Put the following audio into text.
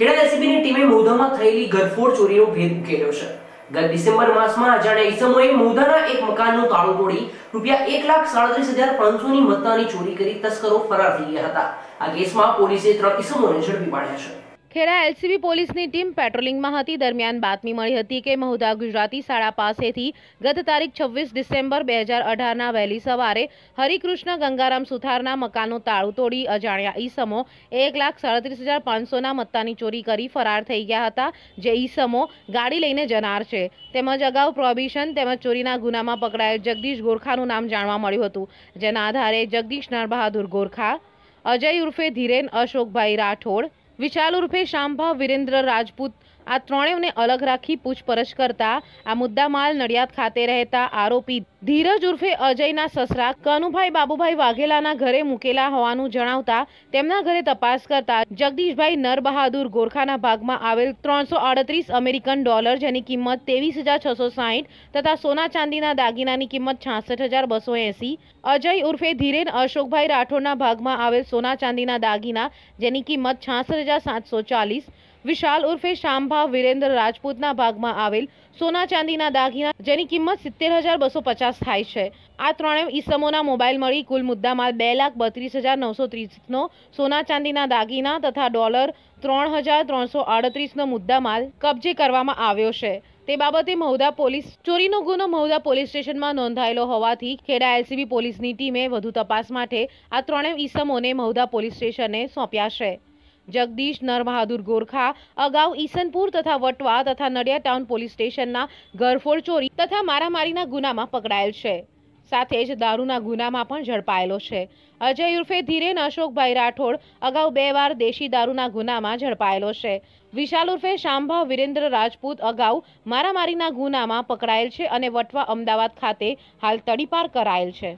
ખેડા એસીબીની ટીમે મૌધામાં થયેલી ઘરફોડ ચોરીનો ભેદ ઉકેલ્યો છે. ગત ડિસેમ્બર માસમાં અજાણ્યા ઈસમોએ મૌધાના એક મકાનનું તાળું તોડી રૂપિયા એક લાખ સાડત્રીસ હજાર પાંચસોની મત્તાની ચોરી કરી તસ્કરો ફરાર થઈ ગયા હતા. આ કેસમાં પોલીસે ત્રણ ઈસમોને ઝડપી પાડ્યા છે. ખેડા એલસીબી પોલીસની ટીમ પેટ્રોલિંગમાં હતી. દરમિયાન બાતમી મળી હતી કે મહુધા ગુજરાતી શાળા પાસેથી ગત તારીખ છવ્વીસ ડિસેમ્બર બે હજાર અઢારના વહેલી સવારે હરિકૃષ્ણ ગંગારામ સુથારના મકાનનું તાળું તોડી અજાણ્યા ઈસમો એક લાખ સાડત્રીસ હજાર પાંચસોના મત્તાની ચોરી કરી ફરાર થઈ ગયા હતા. જે ઈસમો ગાડી લઈને જનાર છે. તેમજ અગાઉ પ્રોહિબિશન તેમજ ચોરીના ગુનામાં પકડાયેલ જગદીશ ગોરખાનું નામ જાણવા મળ્યું હતું. જેના આધારે જગદીશ નરબહાદુર ગોરખા, અજય ઉર્ફે ધીરેન અશોકભાઈ રાઠોડ વિશાલ ઉર્ફે શામભા વિરેન્દ્ર રાજપૂત આ ત્રણેયને અલગ રાખી પૂછપરછ કરતા આ મુદ્દામાલ નડિયાદ ખાતે રહેતા આરોપી ધીરજ ઉર્ફે અજયના સસરા કનુભાઈ બાબુભાઈ વાઘેલાના ઘરે મૂકેલા હોવાનું જણાવતા તેમના ઘરે તપાસ કરતા જગદીશભાઈ નરબહાદુર ગોરખાના ભાગમાં આવેલ ત્રણસો અડત્રીસ અમેરિકન ડોલર જેની કિંમત ત્રેવીસ હજાર છસો સાહીઠ તથા સોના ચાંદીના દાગીનાની કિંમત છાસઠ હજાર બસો એંસી, અજય ઉર્ફે ધીરેન અશોકભાઈ રાઠોડના ભાગમાં આવેલ સોના ચાંદીના દાગીના જેની કિંમત છાસઠ હજાર સાતસો ચાલીસ વિશાલ ઉર્ફે શામભાવ વિરેન્દ્ર રાજપૂતના ભાગમાં આવેલ સોના ચાંદીના દાગીના, જેની કિંમત સિત્તેર હજાર બસો પચાસ થાય છે. આ ત્રણેય ઈસમોના મોબાઈલ મળી કુલ મુદ્દામાલ બે લાખ બત્રીસ હજાર નવસો ત્રીસનો સોના ચાંદીના દાગીના તથા ડોલર ત્રણ હજાર ત્રણસો આડત્રીસનો મુદ્દામાલ કબજે કરવામાં આવ્યો છે. તે બાબતે મહુધા પોલીસ ચોરીનો ગુનો મહુધા પોલીસ સ્ટેશનમાં નોંધાયેલો હોવાથી ખેડા એલસીબી પોલીસની ટીમે વધુ તપાસ માટે આ ત્રણેય ઈસમોને મહુધા પોલીસ સ્ટેશને સોંપ્યા છે. જગદીશ નરબહાદુર ગોરખા, અગાઉ ઈસનપુર તથા વટવા તથા નડિયા ટાઉન પોલીસ સ્ટેશનના ઘરફોડ ચોરી તથા મારામારીના ગુનામાં પકડાયેલ છે. સાથે જ દારૂના ગુનામાં પણ ઝડપાયેલો છે. અજય ઉર્ફે ધીરેન અશોકભાઈ રાઠોડ અગાઉ બે વાર દેશી દારૂના ગુનામાં ઝડપાયેલો છે. વિશાલ ઉર્ફે શાંભા વિરેન્દ્ર રાજપૂત અગાઉ મારામારીના ગુનામાં પકડાયેલ છે અને વટવા અમદાવાદ ખાતે હાલ તડીપાર કરાયેલ છે.